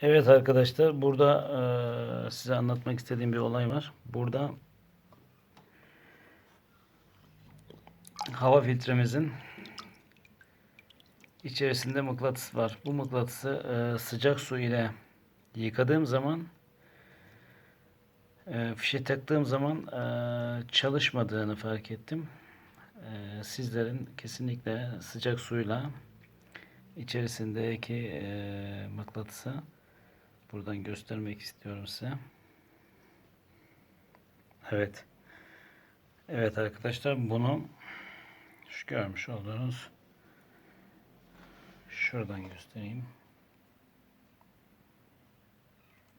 Evet arkadaşlar burada eee, size anlatmak istediğim bir olay var. Burada hava filtremizin içerisinde mıknatıs var. Bu mıknatısı eee, sıcak su ile yıkadığım zaman eee fişe taktığım zaman eee, çalışmadığını fark ettim. Eee, sizlerin kesinlikle sıcak suyla içerisindeki eee mıknatısı buradan göstermek istiyorum size. Evet. Evet arkadaşlar bunu şu görmüş olduğunuz şuradan göstereyim.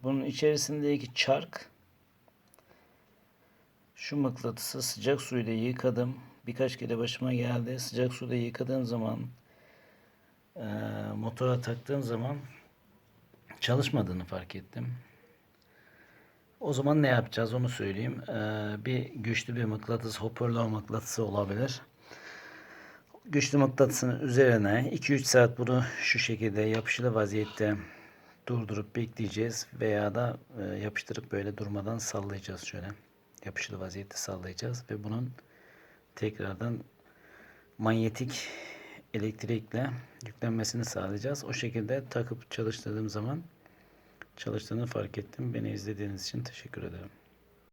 Bunun içerisindeki çark şu mıknatısı sıcak suyla yıkadım. Birkaç kere başıma geldi. Sıcak suyla yıkadığım zaman eee, motora taktığım zaman çalışmadığını fark ettim. O zaman ne yapacağız onu söyleyeyim. Eee, bir güçlü bir mıknatıs, hoparlör mıknatısı olabilir. Güçlü mıknatısın üzerine 2-3 saat bunu şu şekilde yapışılı vaziyette durdurup bekleyeceğiz veya da e, yapıştırıp böyle durmadan sallayacağız şöyle. Yapışılı vaziyette sallayacağız ve bunun tekrardan manyetik elektrikle yüklenmesini sağlayacağız. O şekilde takıp çalıştırdığım zaman çalıştığını fark ettim. Beni izlediğiniz için teşekkür ederim.